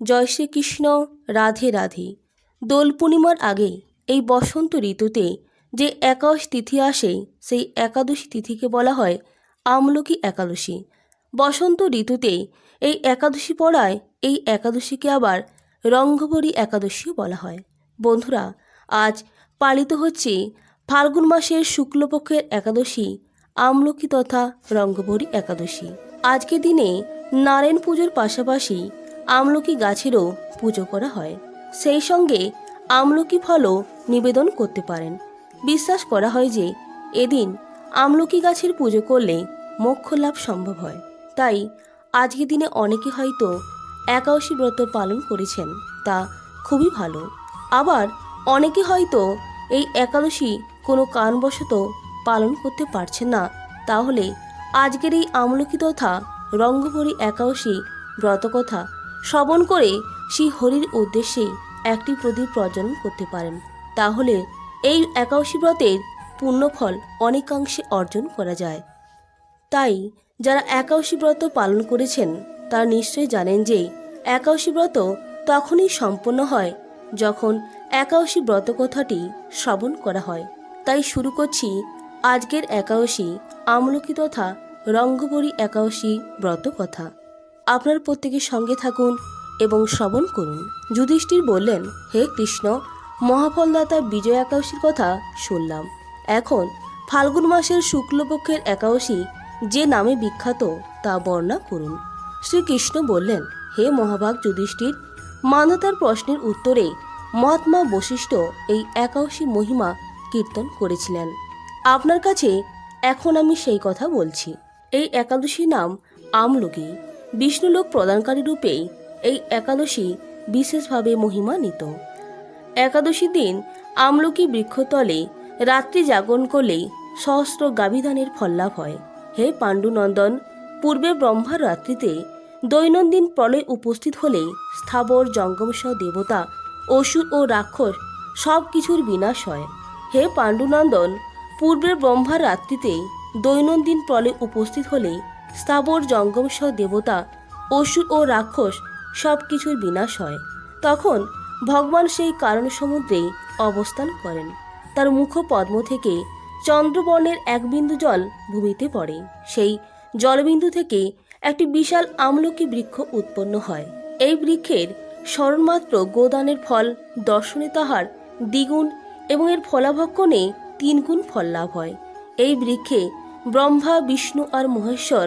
জয় শ্রীকৃষ্ণ, রাধে রাধে। দোল পূর্ণিমার আগে এই বসন্ত ঋতুতে যে একাদশ তিথি আসে, সেই একাদশী তিথিকে বলা হয় আমলকি একাদশী। বসন্ত ঋতুতে এই একাদশী পড়ায় এই একাদশীকে আবার রঙ্গবরী একাদশীও বলা হয়। বন্ধুরা, আজ পালিত হচ্ছে ফাল্গুন মাসের শুক্লপক্ষের একাদশী আমলকি তথা রঙ্গবরী একাদশী। আজকের দিনে নারায়ণ পুজোর পাশাপাশি আমলকি গাছেরও পুজো করা হয়। সেই সঙ্গে আমলকি ফলও নিবেদন করতে পারেন। বিশ্বাস করা হয় যে এদিন আমলকি গাছের পুজো করলে মোক্ষ লাভ সম্ভব হয়। তাই আজকের দিনে অনেকে হয়তো একাদশী ব্রত পালন করেছেন, তা খুবই ভালো। আবার অনেকে হয়তো এই একাদশী কোনো কারণবশত পালন করতে পারছেন না, তাহলে আজকের এই আমলকি তথা রঙ্গভরি একাদশী ব্রতকথা শ্রবণ করে শ্রী হরির উদ্দেশ্যে একটি প্রদীপ প্রজ্বলন করতে পারেন। তাহলে এই একাদশী ব্রতের পুণ্যফল অনেকাংশে অর্জন করা যায়। তাই যারা একাদশী ব্রত পালন করেছেন, তারা নিশ্চয়ই জানেন যে একাদশী ব্রত তখনই সম্পন্ন হয় যখন একাদশী ব্রত কথাটি শ্রবণ করা হয়। তাই শুরু করছি আজকের একাদশী আমলকি তথা রঙ্গবরী একাদশী ব্রত কথা আপনার প্রত্যেকের সঙ্গে থাকুন এবং শ্রবণ করুন। যুধিষ্ঠির বললেন, হে কৃষ্ণ, মহাফলদাতা বিজয় একাদশীর কথা শুনলাম। এখন ফাল্গুন মাসের শুক্লপক্ষের একাদশী যে নামে বিখ্যাত তা বর্ণনা করুন। শ্রীকৃষ্ণ বললেন, হে মহাভাগ যুধিষ্ঠির, মান্ধাতার প্রশ্নের উত্তরে মহাত্মা বশিষ্ঠ এই একাদশী মহিমা কীর্তন করেছিলেন। আপনার কাছে এখন আমি সেই কথা বলছি। এই একাদশীর নাম আমলকি। বিষ্ণুলোক প্রদানকারী রূপেই এই একাদশী বিশেষভাবে মহিমান্বিত। একাদশী দিন আমলকি বৃক্ষতলে রাত্রি জাগরণ করলেই সহস্র গাভিধানের ফল লাভ হয়। হে পাণ্ডুনন্দন, পূর্বে ব্রহ্মার রাত্রিতে দৈনন্দিন প্রলয় উপস্থিত হলে স্থাবর, জঙ্গমসহ দেবতা, অসুর ও রাক্ষস সব কিছুর বিনাশ হয়। হে পাণ্ডুনন্দন পূর্বের ব্রহ্মার রাত্রিতে দৈনন্দিন প্রলয় উপস্থিত হলে স্থাবর জঙ্গমসহ দেবতা অসুর ও রাক্ষস সব কিছুর বিনাশ হয়। তখন ভগবান সেই কারণ সমুদ্রে অবস্থান করেন। তার মুখ পদ্ম থেকে চন্দ্রবর্ণের এক বিন্দু জল ভূমিতে পড়ে। সেই জলবিন্দু থেকে একটি বিশাল আমলকি বৃক্ষ উৎপন্ন হয়। এই বৃক্ষের স্মরণমাত্র গোদানের ফল দর্শনে তাহার দ্বিগুণ এবং এর ফলাভক্ষণে তিনগুণ ফল লাভ হয়। এই বৃক্ষে ব্রহ্মা, বিষ্ণু আর মহেশ্বর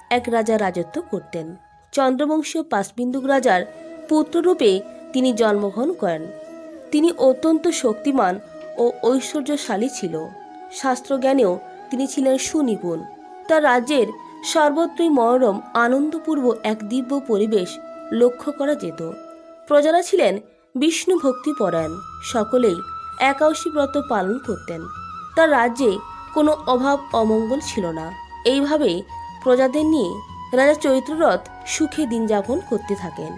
এক রাজা রাজত্ব করতেন। চন্দ্রবংশীয় পাঁচবিন্দুক রাজার পুত্ররূপে তিনি জন্মগ্রহণ করেন। তিনি অত্যন্ত শক্তিমান ও ঐশ্বর্যশালী ছিল। শাস্ত্রজ্ঞানেও তিনি ছিলেন সুনিপুণ। তার রাজ্যের সর্বত্রই মনোরম, আনন্দপূর্ব এক দিব্য পরিবেশ লক্ষ্য করা যেত। প্রজারা ছিলেন বিষ্ণু ভক্তি পরায়ণ সকলেই একাদশী ব্রত পালন করতেন। তার রাজ্যে কোনো অভাব অমঙ্গল ছিল না। এইভাবে প্রজাদের নিয়ে রাজা চৈত্ররথ সুখে দিন যাপন করতে থাকেন।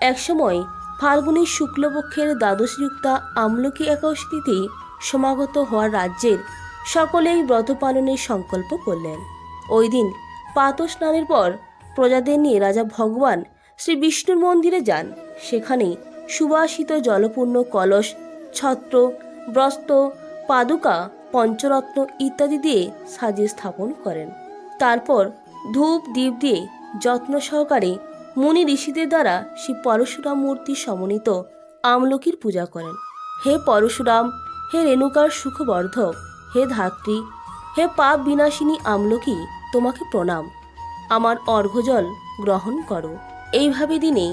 একসময় ফাল্গুনের শুক্লপক্ষের দ্বাদশযুক্তা আমলকি একাদশীতে সমাগত হওয়ার রাজ্যের সকলেই ব্রত পালনের সংকল্প করলেন। ওই দিন পাত স্নানের পর প্রজাদের নিয়ে রাজা ভগবান শ্রী বিষ্ণুর মন্দিরে যান। সেখানে সুবাসিত জলপূর্ণ কলস, ছত্র, ব্রস্ত, পাদুকা, পঞ্চরত্ন ইত্যাদি দিয়ে সাজিয়ে স্থাপন করেন। তারপর ধূপ দ্বীপ দিয়ে যত্ন সহকারে মুনি ঋষিদের দ্বারা শ্রী পরশুরাম মূর্তি সমন্বিত আমলকির পূজা করেন। হে পরশুরাম, হে রেণুকার সুখবর্ধক, হে ধাত্রী, হে পাপ বিনাশিনী আমলকি, তোমাকে প্রণাম। আমার অর্ঘ্যজল গ্রহণ করো। এইভাবে দিনে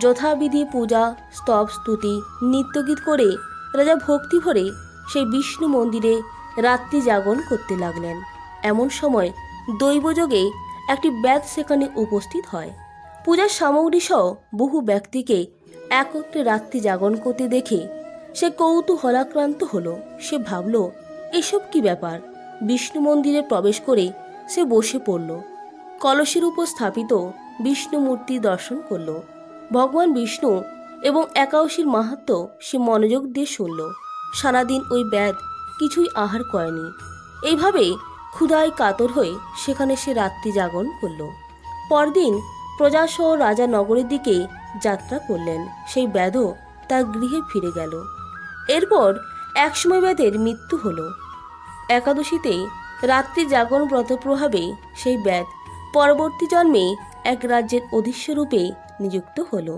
যথাবিধি পূজা, স্তব, স্তুতি, নিত্যগীত করে রাজা ভক্তি ভরে সেই বিষ্ণু মন্দিরে রাত্রি জাগরণ করতে লাগলেন। এমন সময় দৈবযোগে একটি ব্যাগ সেখানে উপস্থিত হয়। পূজার সামগ্রী সহ বহু ব্যক্তিকে একত্রে রাত্রি জাগরণ করতে দেখে সে কৌতূহলাক্রান্ত হলো। সে ভাবল, এসব কি ব্যাপার? বিষ্ণু মন্দিরে প্রবেশ করে সে বসে পড়ল। কলসের উপর স্থাপিত বিষ্ণু মূর্তি দর্শন করল। ভগবান বিষ্ণু এবং একাদশীর মাহাত্ম সে মনোযোগ দিয়ে শুনল। সারাদিন ওই ব্যাধ কিছুই আহার করেনি। এইভাবে ক্ষুধায় কাতর হয়ে সেখানে সে রাত্রি জাগরণ করল। পরদিন প্রজাসহ রাজা নগরের দিকে যাত্রা করলেন। সেই ব্যাধও তার গৃহে ফিরে গেল। এরপর একসময় ব্যাধের মৃত্যু হল। একাদশীতে রাত্রি জাগরণ ব্রত প্রভাবে সেই ব্যাধ পরবর্তী জন্মে এক রাজ্যের অধীশ্য রূপে নিযুক্ত হল।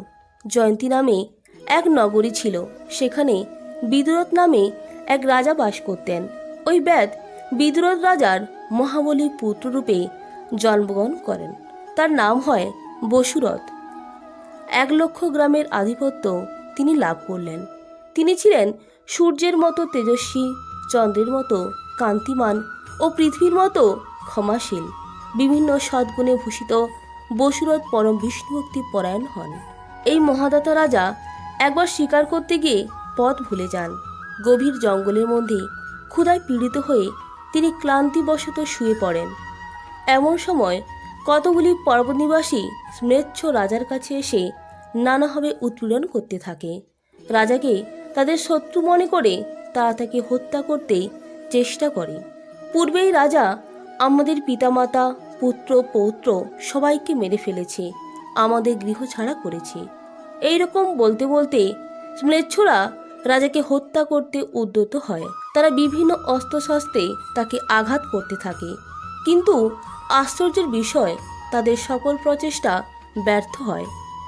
জয়ন্তী নামে এক নগরী ছিল। সেখানে বিদুরথ নামে এক রাজা বাস করতেন। ওই ব্যাধ বিদুরথ রাজার মহাবলী পুত্ররূপে জন্মগ্রহণ করেন। তার নাম হয় বসুরথ। এক লক্ষ গ্রামের আধিপত্য তিনি লাভ করলেন। তিনি ছিলেন সূর্যের মতো তেজস্বী, চন্দ্রের মতো কান্তিমান ও পৃথিবীর মতো ক্ষমাশীল। বিভিন্ন সদ্গুণে ভূষিত বসুরথ পরম বিষ্ণুভক্তি পরায়ণ হন। এই মহাদাতা রাজা একবার শিকার করতে গিয়ে পথ ভুলে যান। গভীর জঙ্গলের মধ্যে ক্ষুধায় পীড়িত হয়ে তিনি ক্লান্তিবশত শুয়ে পড়েন। এমন সময় কতগুলি পর্বতনিবাসী স্ম্রেচ্ছ রাজার কাছে এসে নানাভাবে উৎপীড়ন করতে থাকে। রাজাকে তাদের শত্রু মনে করে তারা তাকে হত্যা করতে চেষ্টা করে। পূর্বেই রাজা আমাদের পিতামাতা, পুত্র, পৌত্র সবাইকে মেরে ফেলেছে, আমাদের গৃহ ছাড়া করেছে। এই রকম বলতে বলতে স্ম্লেচ্ছরা রাজাকে হত্যা করতে উদ্যত হয়। তারা বিভিন্ন অস্ত্রশস্ত্রে তাকে আঘাত করতে থাকে। কিন্তু আশ্চর্যের বিষয়, তাদের সকল প্রচেষ্টা ব্যর্থ হয়।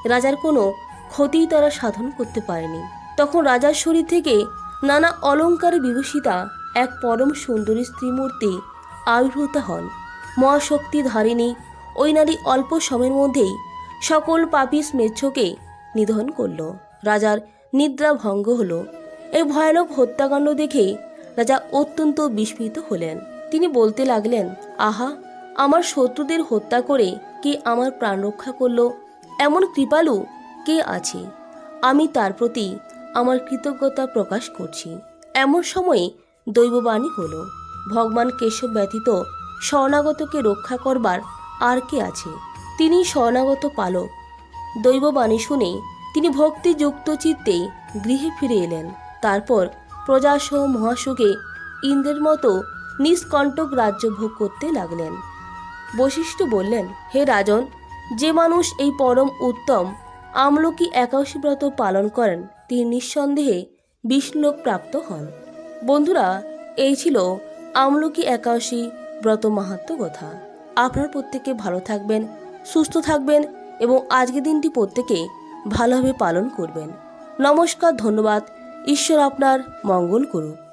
রাজার কোনো ক্ষতিই তারা সাধন করতে পারেনি। তখন রাজার শরীর থেকে নানা অলঙ্কারে বিভূষিতা এক পরম সুন্দরী স্ত্রীমূর্তি আবির্ভূত হন। মহাশক্তি ধারিণী ওই নারী অল্প সময়ের মধ্যেই সকল পাপী স্মেচ্ছকে নিধন করল। রাজার নিদ্রা ভঙ্গ হলো। এই ভয়ানক হত্যাকাণ্ড দেখে রাজা অত্যন্ত বিস্মিত হলেন। তিনি বলতে লাগলেন, আহা, আমার শত্রুদের হত্যা করে কে আমার প্রাণ রক্ষা করল? এমন কৃপালু কে আছে? আমি তার প্রতি আমার কৃতজ্ঞতা প্রকাশ করছি। এমন সময়ে দৈববাণী হলো, ভগবান কেশব ব্যতীত শরণাগতকে রক্ষা করবার আর কে আছে? তিনি শরণাগত পালক। দৈববাণী শুনে তিনি ভক্তিযুক্ত চিত্তে গৃহে ফিরে এলেন। তারপর প্রজাসহ মহাসুখে ইন্দ্রের মতো নিষ্কণ্টক রাজ্য ভোগ করতে লাগলেন। বশিষ্ঠ বললেন, হে রাজন, যে মানুষ এই পরম উত্তম আমলকি একাশী ব্রত পালন করেন, তিনি নিঃসন্দেহে বিষ্ণুলোক প্রাপ্ত হন। বন্ধুরা, এই ছিল আমলকি একাদশী ব্রত মাহাত্ম কথা। আপনার প্রত্যেকে ভালো থাকবেন, সুস্থ থাকবেন এবং আজকের দিনটি প্রত্যেকে ভালোভাবে পালন করবেন। নমস্কার ধন্যবাদ। ঈশ্বর আপনার মঙ্গল করুক।